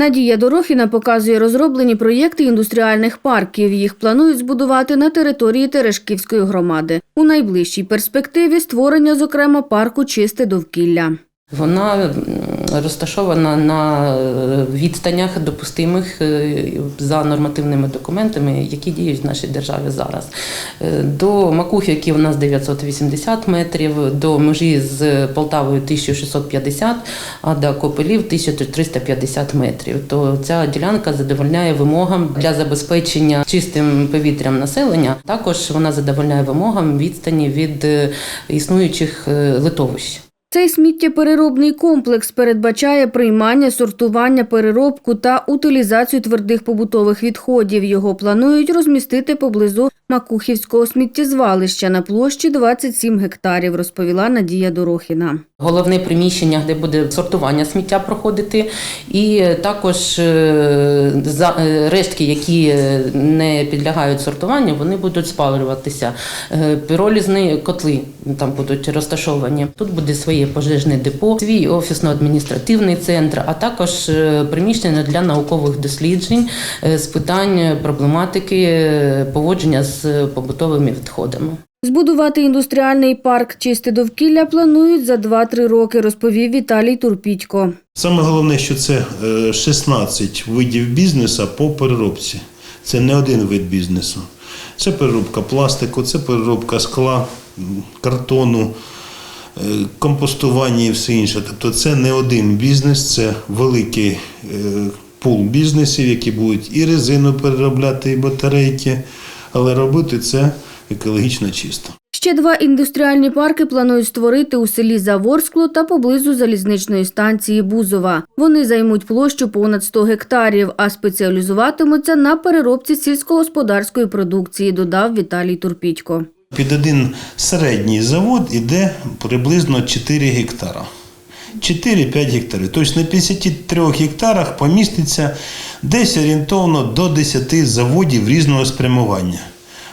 Надія Дорохіна показує розроблені проєкти індустріальних парків. Їх планують збудувати на території Терешківської громади. У найближчій перспективі створення, зокрема, парку чисте довкілля. Вона розташована на е, відстанях допустимих е, за нормативними документами, які діють в нашій державі зараз. Е, До Макухівки у нас 980 метрів, до межі з Полтавою 1650, а до Копелів 1350 метрів. То ця ділянка задовольняє вимогам для забезпечення чистим повітрям населення. Також вона задовольняє вимогам відстані від існуючих литовищ. Цей сміттєпереробний комплекс передбачає приймання, сортування, переробку та утилізацію твердих побутових відходів. Його планують розмістити поблизу Макухівського сміттєзвалища на площі 27 гектарів, розповіла Надія Дорохіна. Головне приміщення, де буде сортування сміття проходити, і також е, за- е, рештки, які е, не підлягають сортуванню, вони будуть спалюватися. Піролізні котли там будуть розташовані. Тут буде своє пожежне депо, свій офісно-адміністративний центр, а також е, приміщення для наукових досліджень е, з питань проблематики е, поводження з побутовими відходами. Збудувати індустріальний парк чисте довкілля планують за 2-3 роки, розповів Віталій Турпітько. Саме головне, що це е, 16 видів бізнесу по переробці. Це не один вид бізнесу. Це переробка пластику, це переробка скла, картону, е, компостування і все інше. Тобто це не один бізнес, це великий е, пул бізнесів, які будуть і резину переробляти, і батарейки, але робити це екологічно чисто. Ще два індустріальні парки планують створити у селі Заворскло та поблизу залізничної станції Бузова. Вони займуть площу понад 100 гектарів, а спеціалізуватимуться на переробці сільськогосподарської продукції, додав Віталій Турпітько. Під один середній завод іде приблизно 4 гектара. 4-5 гектарів. Тобто на 53 гектарах поміститься десь орієнтовно до 10 заводів різного спрямування.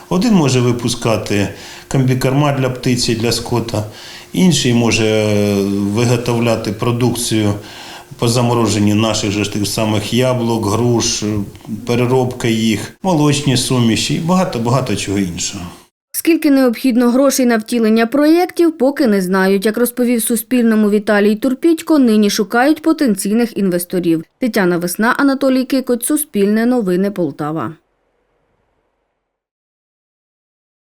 Один може випускати комбікорма для птиці, для скота, інший може е, виготовляти продукцію по замороженні наших же тих самих яблук, груш, е, переробка їх, молочні суміші і багато-багато чого іншого. Скільки необхідно грошей на втілення проєктів, поки не знають. Як розповів Суспільному Віталій Турпітько, нині шукають потенційних інвесторів. Тетяна Весна, Анатолій Кикоць, Суспільне новини Полтава.